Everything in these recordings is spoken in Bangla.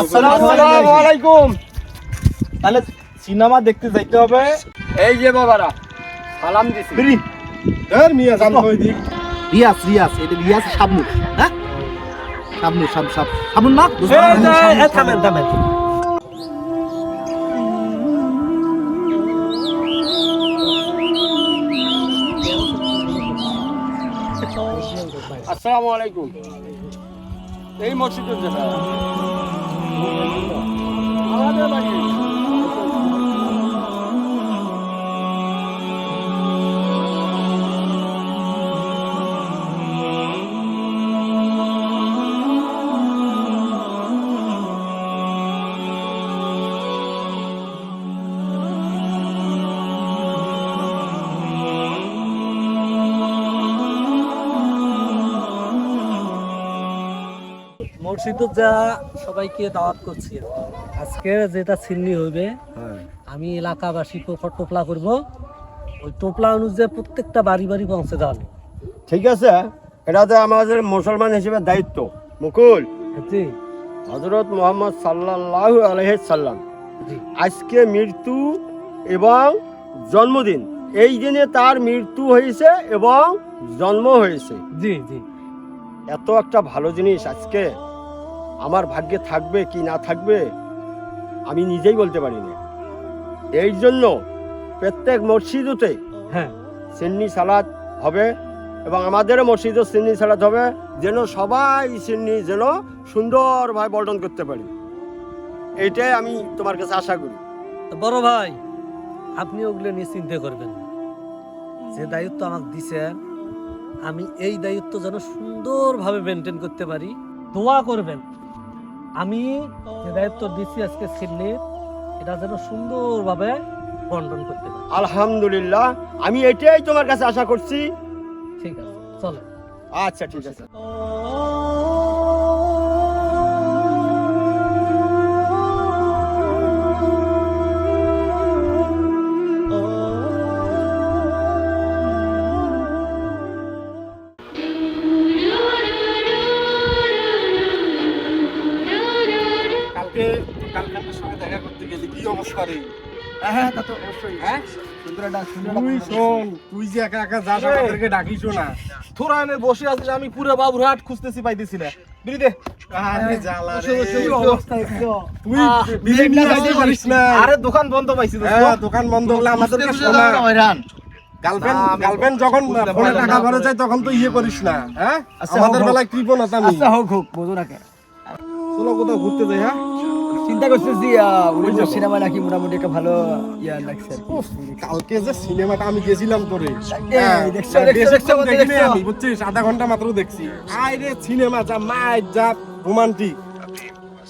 আসসালামু আলাইকুম। তাহলে সিনেমা দেখতে যাইতে হবে। এই যে বাবারা সালাম দিছি। বিড়ি। ধর মিয়া জান কই এটা হ্যাঁ? না? থামেন থামেন। আসসালামু আলাইকুম। এই মসজিদের যেটা আমাদের বাড়ি মসজিদত যা সবাইকে দাওয়াত করছি। আজকে যেটা ছিন্নি হইবে আমি এলাকাবাসীকে টোপলা করব। ওই টোপলা অনুযায়ী প্রত্যেকটা বাড়ি বাড়ি পৌঁছে দেওয়া ঠিক আছে এটা তো আমাদের মুসলমান হিসেবে দায়িত্ব। মুকুল। জি। হজরত মোহাম্মদ সাল্লাহ আলহাম জি। আজকে মৃত্যু এবং জন্মদিন। এই দিনে তার মৃত্যু হয়েছে এবং জন্ম হয়েছে। জি জি। এত একটা ভালো জিনিস আজকে। আমার ভাগ্যে থাকবে কি না থাকবে আমি নিজেই বলতে পারি না এই জন্য প্রত্যেক মসজিদতে হ্যাঁ। সিন্নি সালাদ হবে এবং আমাদেরও মসজিদও সিন্নি সালাদ হবে যেন সবাই সিন্নি যেন সুন্দরভাবে বর্ণন করতে পারি। এইটাই আমি তোমার কাছে আশা করি। বড় ভাই আপনি ওগুলো নিয়ে চিন্তা করবেন না। যে দায়িত্ব আমাকে দিছেন আমি এই দায়িত্ব যেন সুন্দরভাবে মেনটেন করতে পারি। দোয়া করবেন। আমি যে দায়িত্ব দিচ্ছি আজকে সিডনির এটা যেন সুন্দরভাবে বন্টন করতে পারি। আলহামদুলিল্লাহ আমি এটাই তোমার কাছে আশা করছি। ঠিক আছে চলো। আচ্ছা ঠিক আছে। কালকে কালকার সঙ্গে দেখা করতে গেলি কি অবস্থা রে? হ্যাঁ তা তো অবশ্যই। হ্যাঁ? সুন্দর একটা সুন্দর তুই শোন তুই যে একা একা যাস আমাদেরকে ডাকিস না। তোরা এনে বসে আছিস আমি পুরো বাবুরহাট খুঁজতেছি পাইতেছি না। বিড়ি দে। আরে জ্বালা রে। কি অবস্থা একদম তুই বিরিয়ানি নিয়ে আসতে পারিস না। আরে দোকান বন্ধ পাইছি। হ্যাঁ দোকান বন্ধ হলে আমাদেরকে শোনা। হয়রান। গার্লফ্রেন্ড না, আমি গার্লফ্রেন্ড যখন বুঝতে ফোনে পারলাম টাকা। ভরে যায় তখন তো ইয়ে করিস না হ্যাঁ? আচ্ছা, আমাদের বেলায় কৃপণতা আমি আচ্ছা হোক হোক বোঝো না চলো কোথাও ঘুরতে যাই হ্যাঁ? চিন্তা করতেছি উনি সিনেমা নাকি মোটামুটি একটা ভালো ইয়া লাগছে। কালকে যে সিনেমাটা আমি গেছিলাম তোরে। হ্যাঁ, বুঝছিস? আধা ঘণ্টা মাত্র দেখছি। আরে সিনেমা যা মাইট যা রোমান্টিক।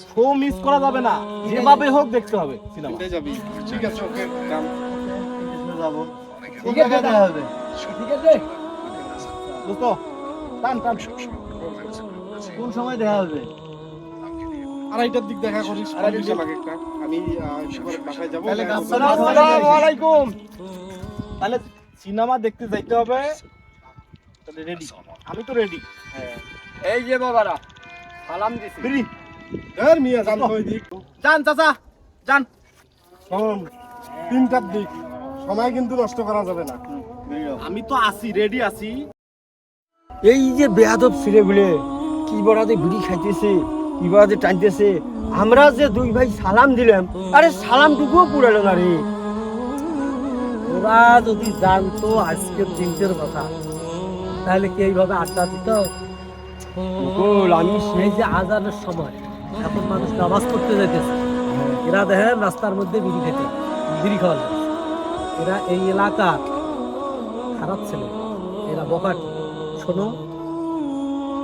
শো মিস করা যাবে না। যেভাবে হোক দেখতে হবে সিনেমা। ঠিক আছে ওকে কাম ঠিক আছে দেখা হবে। ঠিক আছে। দোস্ত টান টান। কোন সময় দেখা হবে? আড়াইটার দিক দেখা করিস একটা আমি বাসায় যাব। তাহলে আসসালামু আলাইকুম। তাহলে সিনেমা দেখতে যাইতে হবে। রেডি আমি তো রেডি এই যে বাবারা সালাম দিছি। বিড়ি ধর মিয়া জান কই দিক। যান চাচা যান। শোন তিনটার দিক। সময় কিন্তু নষ্ট করা যাবে না। আমি তো আছি রেডি আছি। এই যে বেয়াদব ছেলেগুলো কি বড়াতে বিড়ি খাইতেছে। কি বড়াতে টানতেছে। আমরা যে দুই ভাই সালাম দিলাম আরে সালামটুকুও পুরালো না রে। ওরা যদি জানতো আজকের দিনটার কথা তাহলে কি এইভাবে আড্ডা দিত? মুকুল আমি এই যে আজানের সময় এখন মানুষ নামাজ পড়তে যাইতেছে। এরা দেখেন রাস্তার মধ্যে বিড়ি খেতে বিড়ি খাওয়া এরা এই এলাকার খারাপ ছেলে। এরা বকাট। শোনো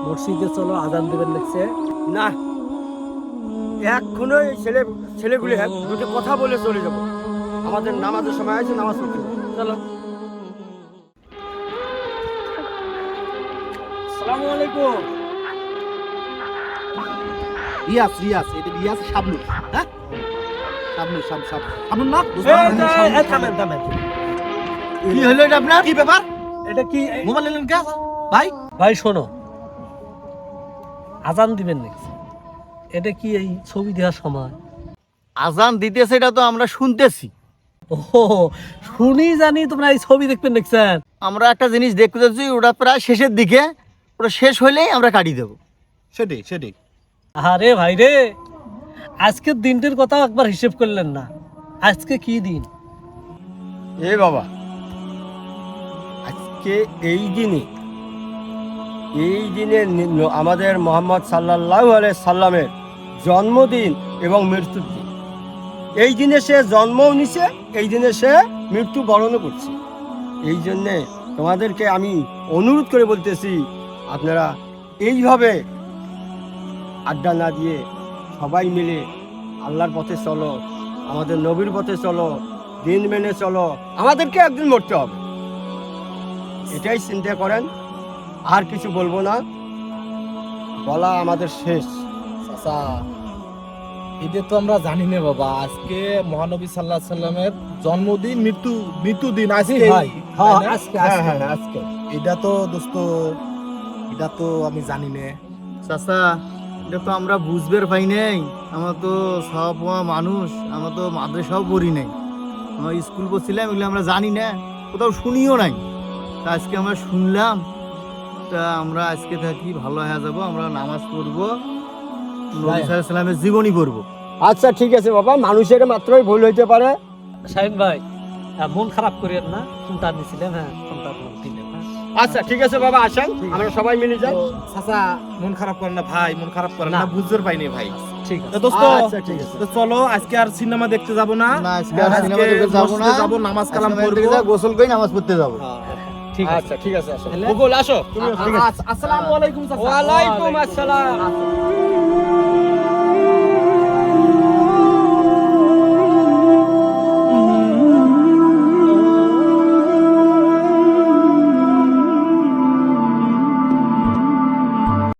মসজিদে চলো আজান দেবেন লিখছে না এখনও এই ছেলে ছেলেগুলি দুটো কথা বলে চলে যাব। আমাদের নামাজের সময় আছে নামাজ পড়তে চলো। আসসালামু আলাইকুম। এটা শাবনুর হ্যাঁ? না? থামেন থামেন। কি হলো এটা আপনার? কি ব্যাপার? এটা কি মোবাইল নিলেন কে? ভাই? ভাই শোনো। আজান দিবেন নাকি? এটা কি এই ছবি দেওয়ার সময়? আজান দিতেছে এটা তো আমরা শুনতেছি। ও শুনি জানি তোমরা এই ছবি দেখবেন দেখছেন। আমরা একটা জিনিস দেখতে যাচ্ছি ওটা প্রায় শেষের দিকে। ওটা শেষ হলেই আমরা কাটিয়ে দেবো। সেটি সেটাই। আরে ভাই রে আজকের দিনটির কথাও একবার হিসেব করলেন না। আজকে কি দিন? এ বাবা আজকে এই দিনে এই দিনে আমাদের মোহাম্মদ সাল্লাল্লাহু আলাইহি সাল্লামের জন্মদিন এবং মৃত্যুর দিন। এই দিনে সে জন্মও নিছে, এই দিনে সে মৃত্যু বরণও করছে। এই জন্যে তোমাদেরকে আমি অনুরোধ করে বলতেছি, আপনারা এইভাবে আড্ডা না দিয়ে সবাই মিলে আল্লাহর পথে চলো, আমাদের নবীর পথে চলো, দিন মেনে চলো, আমাদেরকে একদিন মরতে হবে। এটাই চিন্তা করেন, আর কিছু বলব না। বলা আমাদের শেষ। চাচা এটা তো আমরা জানি না বাবা আজকে মহানবী সাল্লাহ সাল্লামের জন্মদিন মৃত্যু মৃত্যু দিন আজকে হ্যাঁ, আজকে, হ্যাঁ আজকে। হ্যাঁ আজকে। এটা তো দোস্ত এটা তো আমি জানি না। চাচা এটা তো আমরা বুঝবার পাই নাই। আমরা তো সব মানুষ আমরা তো মাদ্রাসাও পড়ি নাই। আমরা স্কুল পড়ছিলাম এগুলো আমরা জানি না। কোথাও শুনিও নাই। তা আজকে আমরা শুনলাম তা আমরা আজকে থাকি ভালো হয়ে যাব আমরা নামাজ পড়ব। সাল্লামের জীবনী পড়ব। আচ্ছা ঠিক আছে বাবা মানুষের মাত্রই ভুল হইতে পারে। শাহিন ভাই মন খারাপ করিয়েন না ফোনটা হ্যাঁ ফোনটা হ্যাঁ। আচ্ছা ঠিক আছে বাবা আসেন আমরা সবাই মিলে যাই। চাচা মন খারাপ করেন না ভাই মন খারাপ করেন না। বুঝতে পাইনি ভাই। ঠিক আছে। দোস্ত আচ্ছা ঠিক আছে। তো চলো আজকে আর সিনেমা দেখতে যাব না। না আজকে আর সিনেমা দেখতে যাব না। মসজিদে নামাজ কালাম গোসল করে নামাজ পড়তে যাব। ঠিক আছে। আচ্ছা ঠিক আছে আসো। আসো। আসসালামু আলাইকুম চাচা। ওয়ালাইকুম আসসালাম।